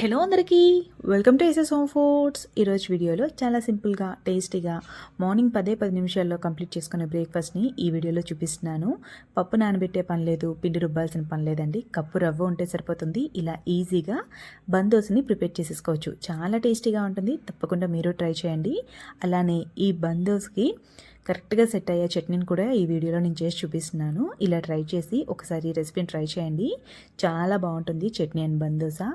Hello అందరికీ welcome to SS home foods ఈరోజు వీడియోలో చాలా సింపుల్గా టేస్టీగా మార్నింగ్ పదే పది నిమిషాల్లో కంప్లీట్ చేసుకునే బ్రేక్ఫాస్ట్ని ఈ వీడియోలో చూపిస్తున్నాను. పప్పు నానబెట్టే పని లేదు పిండి రుబ్బాల్సిన పని లేదండి. కప్పు రవ్వ ఉంటే సరిపోతుంది. ఇలా ఈజీగా బందోస్ని ప్రిపేర్ చేసేసుకోవచ్చు. చాలా టేస్టీగా ఉంటుంది. తప్పకుండా మీరు ట్రై చేయండి. అలానే ఈ బందోస్కి కరెక్ట్గా సెట్ అయ్యే చట్నీని కూడా ఈ వీడియోలో నేను చేసి చూపిస్తున్నాను. ఇలా ట్రై చేసి ఒకసారి రెసిపీని ట్రై చేయండి. చాలా బాగుంటుంది చట్నీ అండ్ బందోసా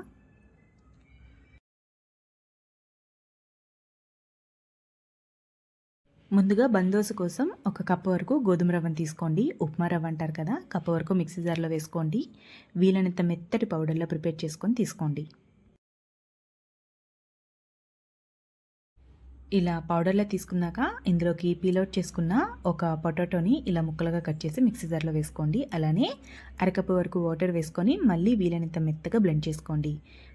ముందుగా బందోసు కోసం ఒక కప్పు వరకు గోధుమ రవ్వను తీసుకోండి. ఉప్మా రవ్వ అంటారు కదా కప్పు వరకు మిక్సీ జార్లో వేసుకోండి. వీలైనంత మెత్తటి పౌడర్లో ప్రిపేర్ చేసుకొని తీసుకోండి. ఇలా పౌడర్లో తీసుకున్నాక ఇందులోకి పీలౌట్ చేసుకున్న ఒక పొటాటోని ఇలా ముక్కలుగా కట్ చేసి మిక్సీ జార్లో వేసుకోండి. అలానే అరకప్పు వరకు వాటర్ వేసుకొని మళ్ళీ వీలైనంత మెత్తగా బ్లెండ్ చేసుకోండి.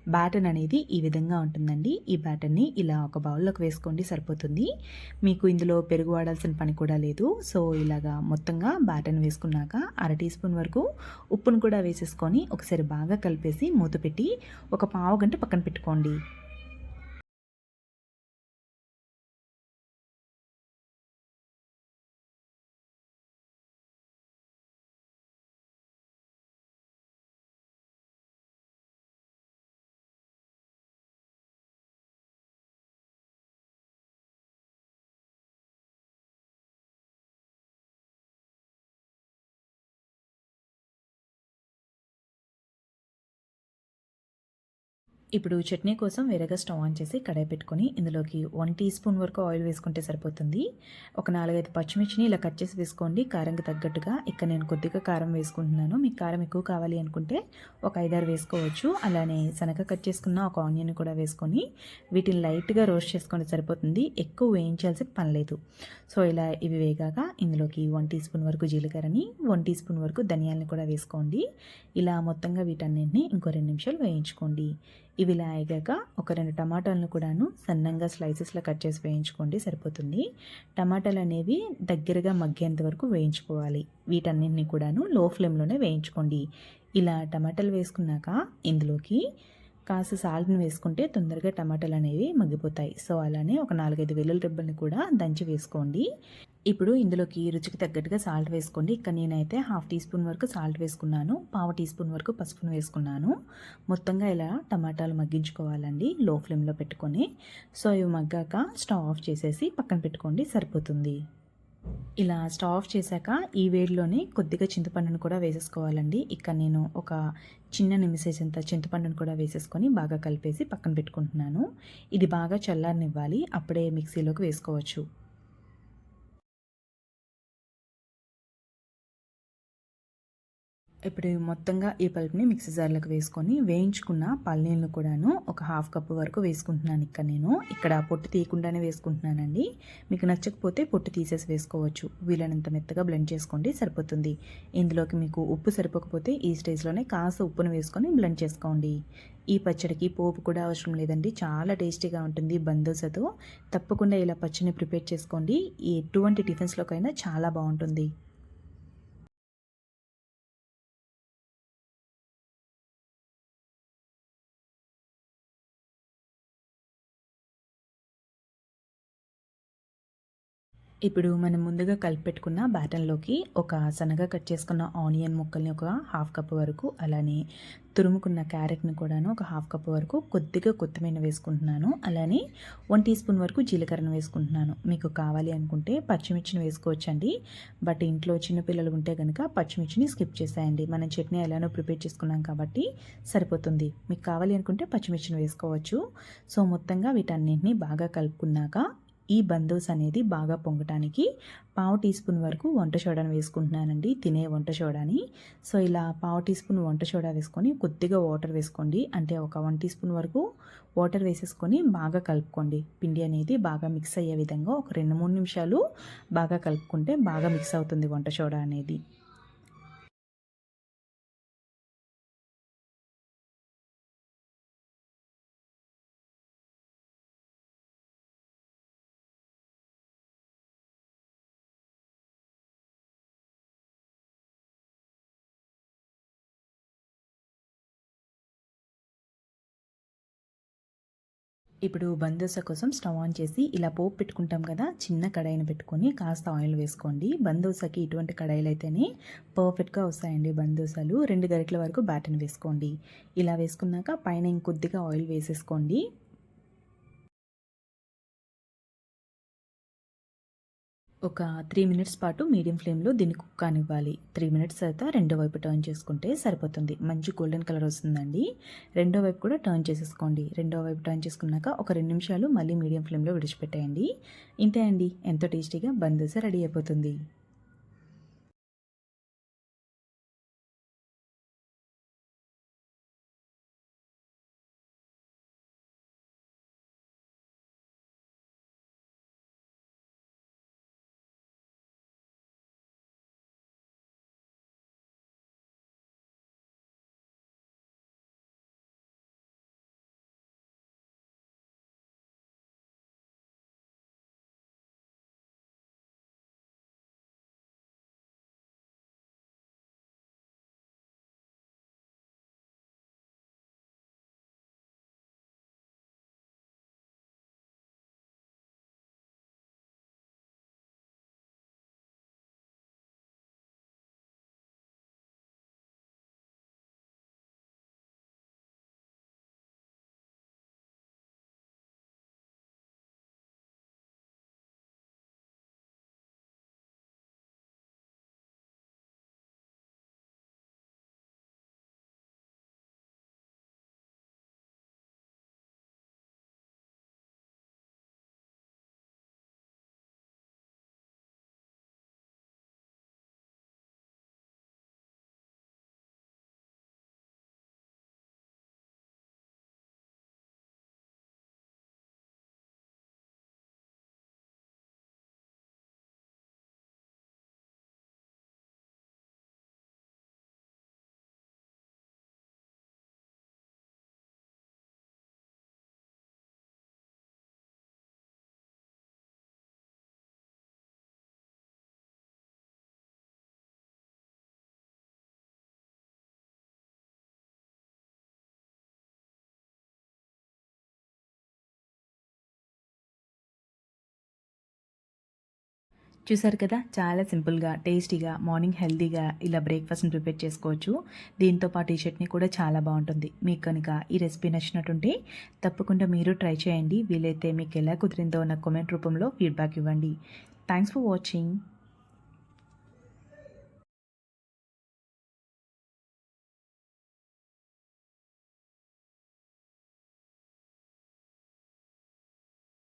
బ్యాటన్ అనేది ఈ విధంగా ఉంటుందండి. ఈ బ్యాటర్ని ఇలా ఒక బౌల్లోకి వేసుకోండి సరిపోతుంది. మీకు ఇందులో పెరుగు వాడాల్సిన పని కూడా లేదు. సో ఇలాగా మొత్తంగా బ్యాటన్ వేసుకున్నాక అర టీ స్పూన్ వరకు ఉప్పును కూడా వేసేసుకొని ఒకసారి బాగా కలిపేసి మూత పెట్టి ఒక పావు గంట పక్కన పెట్టుకోండి. ఇప్పుడు చట్నీ కోసం వేరేగా స్టవ్ ఆన్ చేసి కడాయి పెట్టుకొని ఇందులోకి వన్ టీ స్పూన్ వరకు ఆయిల్ వేసుకుంటే సరిపోతుంది. ఒక నాలుగైదు పచ్చిమిర్చిని ఇలా కట్ చేసి వేసుకోండి. కారంకి తగ్గట్టుగా ఇక్కడ నేను కొద్దిగా కారం వేసుకుంటున్నాను. మీకు కారం ఎక్కువ కావాలి అనుకుంటే ఒక ఐదారు వేసుకోవచ్చు. అలానే శనగ కట్ చేసుకున్న ఒక ఆనియన్ కూడా వేసుకొని వీటిని లైట్గా రోస్ట్ చేసుకుంటే సరిపోతుంది. ఎక్కువ వేయించాల్సిన పని లేదు. సో ఇలా ఇవి వేగాక ఇందులోకి వన్ టీ స్పూన్ వరకు జీలకర్రని వన్ టీ స్పూన్ వరకు ధనియాలని కూడా వేసుకోండి. ఇలా మొత్తంగా వీటన్నింటినీ ఇంకో రెండు నిమిషాలు వేయించుకోండి. ఇవి ఇలా అయ్యాక ఒక రెండు టమాటాలను కూడాను సన్నంగా స్లైసెస్లో కట్ చేసి వేయించుకోండి సరిపోతుంది. టమాటాలు అనేవి దగ్గరగా మగ్గేంత వరకు వేయించుకోవాలి. వీటన్నింటినీ కూడాను లో ఫ్లేమ్లోనే వేయించుకోండి. ఇలా టమాటాలు వేసుకున్నాక ఇందులోకి కాస్త సాల్ట్ని వేసుకుంటే తొందరగా టమాటాలు అనేవి మగ్గిపోతాయి. సో అలానే ఒక నాలుగైదు వెల్లుల్లి రిబ్బల్ని కూడా దంచి వేసుకోండి. ఇప్పుడు ఇందులోకి రుచికి తగ్గట్టుగా సాల్ట్ వేసుకోండి. ఇక్కడ నేనైతే హాఫ్ టీ స్పూన్ వరకు సాల్ట్ వేసుకున్నాను. పావు టీ స్పూన్ వరకు పసుపును వేసుకున్నాను. మొత్తంగా ఇలా టమాటాలు మగ్గించుకోవాలండి. లో ఫ్లేమ్లో పెట్టుకొని సో ఇవి మగ్గాక స్టవ్ ఆఫ్ చేసేసి పక్కన పెట్టుకోండి. సరిపోతుంది. ఇలా స్టవ్ ఆఫ్ చేశాక ఈ వేడిలోనే కొద్దిగా చింతపండును కూడా వేసేసుకోవాలండి. ఇక్కడ నేను ఒక చిన్న నిమిషేసంత చింతపండును కూడా వేసేసుకొని బాగా కలిపేసి పక్కన పెట్టుకుంటున్నాను. ఇది బాగా చల్లారనివ్వాలి. అప్పుడే మిక్సీలోకి వేసుకోవచ్చు. ఇప్పుడు మొత్తంగా ఈ పల్ప్ని మిక్సీ జార్లకు వేసుకొని వేయించుకున్న పల్లీలను కూడాను ఒక హాఫ్ కప్ వరకు వేసుకుంటున్నాను ఇక్కడ నేను. ఇక్కడ పొట్టు తీయకుండానే వేసుకుంటున్నానండి. మీకు నచ్చకపోతే పొట్టు తీసేసి వేసుకోవచ్చు. వీలైనంత మెత్తగా బ్లెండ్ చేసుకోండి సరిపోతుంది. ఇందులోకి మీకు ఉప్పు సరిపోకపోతే ఈ స్టేజ్లోనే కాస్త ఉప్పును వేసుకొని బ్లెండ్ చేసుకోండి. ఈ పచ్చడికి పోపు కూడా అవసరం లేదండి. చాలా టేస్టీగా ఉంటుంది బందోసతో. తప్పకుండా ఇలా పచ్చడిని ప్రిపేర్ చేసుకోండి. ఎటువంటి టిఫిన్స్లోకైనా చాలా బాగుంటుంది. ఇప్పుడు మనం ముందుగా కలిపెట్టుకున్న బ్యాటన్లోకి ఒక సన్నగా కట్ చేసుకున్న ఆనియన్ ముక్కల్ని ఒక హాఫ్ కప్ వరకు అలానే తురుముకున్న క్యారెట్ని కూడాను ఒక హాఫ్ కప్ వరకు కొద్దిగా కొత్తిమీర వేసుకుంటున్నాను. అలానే వన్ టీ స్పూన్ వరకు జీలకర్రను వేసుకుంటున్నాను. మీకు కావాలి అనుకుంటే పచ్చిమిర్చిని వేసుకోవచ్చండి. బట్ ఇంట్లో చిన్నపిల్లలు ఉంటే కనుక పచ్చిమిర్చిని స్కిప్ చేసేయండి. మనం చట్నీ ఎలానో ప్రిపేర్ చేసుకున్నాం కాబట్టి సరిపోతుంది. మీకు కావాలి అనుకుంటే పచ్చిమిర్చిని వేసుకోవచ్చు. సో మొత్తంగా వీటన్నింటినీ బాగా కలుపుకున్నాక ఈ బందోస్ అనేది బాగా పొంగటానికి పావు టీ స్పూన్ వరకు వంట సోడాని వేసుకుంటున్నానండి. తినే వంట సోడాని. సో ఇలా పావు టీ స్పూన్ వంట సోడా వేసుకొని కొద్దిగా వాటర్ వేసుకోండి. అంటే ఒక వన్ టీ స్పూన్ వరకు వాటర్ వేసేసుకొని బాగా కలుపుకోండి. పిండి అనేది బాగా మిక్స్ అయ్యే విధంగా ఒక రెండు మూడు నిమిషాలు బాగా కలుపుకుంటే బాగా మిక్స్ అవుతుంది వంట సోడా అనేది. ఇప్పుడు బందోస కోసం స్టవ్ ఆన్ చేసి ఇలా పోపు పెట్టుకుంటాం కదా చిన్న కడాయిని పెట్టుకొని కాస్త ఆయిల్ వేసుకోండి. బందోసకి ఇటువంటి కడాయిలు అయితేనే పర్ఫెక్ట్గా వస్తాయండి బందోసాలు. రెండు గరిటల వరకు బ్యాటర్ని వేసుకోండి. ఇలా వేసుకున్నాక పైన ఇంకొద్దిగా ఆయిల్ వేసేసుకోండి. ఒక త్రీ మినిట్స్ పాటు మీడియం ఫ్లేమ్లో దీన్ని కుక్ కానివ్వాలి. త్రీ మినిట్స్ తర్వాత రెండో వైపు టర్న్ చేసుకుంటే సరిపోతుంది. మంచి గోల్డెన్ కలర్ వస్తుందండి. రెండో వైపు కూడా టర్న్ చేసేసుకోండి. రెండో వైపు టర్న్ చేసుకున్నాక ఒక రెండు నిమిషాలు మళ్ళీ మీడియం ఫ్లేమ్లో విడిచిపెట్టేయండి. ఇంతే అండి. ఎంతో టేస్టీగా బందోస రెడీ అయిపోతుంది. చూసారు కదా చాలా సింపుల్గా టేస్టీగా మార్నింగ్ హెల్తీగా ఇలా బ్రేక్ఫాస్ట్ని ప్రిపేర్ చేసుకోవచ్చు. దీంతో పాటు ఈ చట్నీ కూడా చాలా బాగుంటుంది. మీకు కనుక ఈ రెసిపీ నచ్చినట్టుంటే తప్పకుండా మీరు ట్రై చేయండి. వీలైతే మీకు ఎలా కుదిరిందో నాకు కామెంట్ రూపంలో ఫీడ్బ్యాక్ ఇవ్వండి. Thanks for watching.